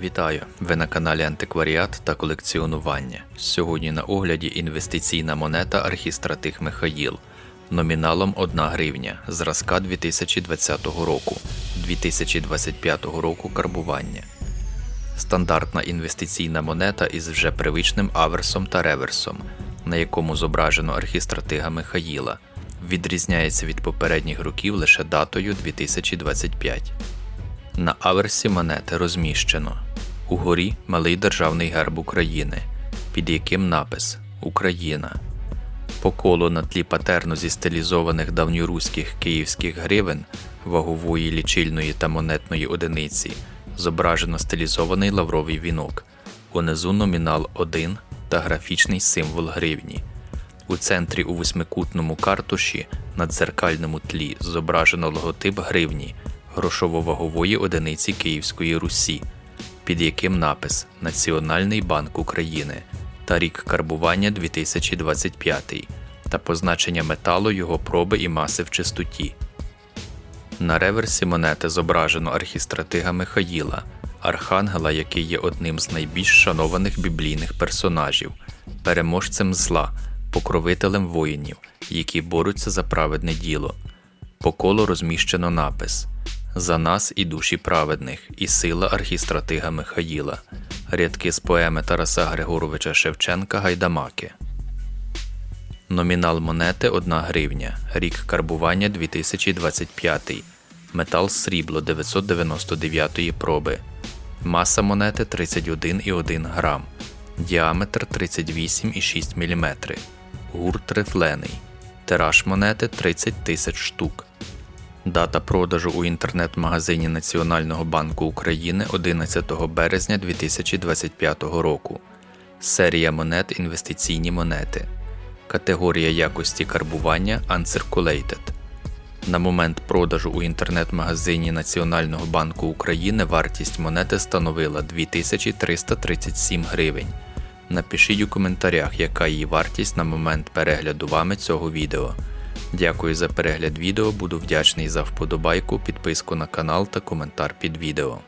Вітаю! Ви на каналі Антикваріат та колекціонування. Сьогодні на огляді інвестиційна монета архістратих Михаїл номіналом 1 гривня зразка 2020 року, 2025 року карбування. Стандартна інвестиційна монета із вже привичним аверсом та реверсом, на якому зображено архістратига Михаїла. Відрізняється від попередніх років лише датою 2025. На аверсі монети розміщено угорі малий державний герб України, під яким напис Україна. По колу на тлі патерну зі стилізованих давньоруських київських гривен, вагової лічильної та монетної одиниці зображено стилізований лавровий вінок, унизу номінал 1 та графічний символ гривні. У центрі у восьмикутному картуші на дзеркальному тлі зображено логотип гривні грошово-вагової одиниці Київської Русі, під яким напис Національний банк України та рік карбування 2025 та позначення металу його проби і маси в чистоті. На реверсі монети зображено архістратига Михаїла, архангела, який є одним з найбільш шанованих біблійних персонажів, переможцем зла, покровителем воїнів, які борються за праведне діло. По колу розміщено напис За нас і душі праведних, і сила архістратига Михаїла, рядки з поеми Тараса Григоровича Шевченка Гайдамаки. Номінал монети 1 гривня, рік карбування 2025, метал срібло 999 проби, маса монети 31,1 грам, діаметр 38,6 мм, гурт рифлений, тираж монети 30 тисяч штук. Дата продажу у інтернет-магазині Національного банку України 11 березня 2025 року. Серія монет інвестиційні монети. Категорія якості карбування Uncirculated. На момент продажу у інтернет-магазині Національного банку України вартість монети становила 2337 гривень. Напишіть у коментарях, яка її вартість на момент перегляду вами цього відео. Дякую за перегляд відео, буду вдячний за вподобайку, підписку на канал та коментар під відео.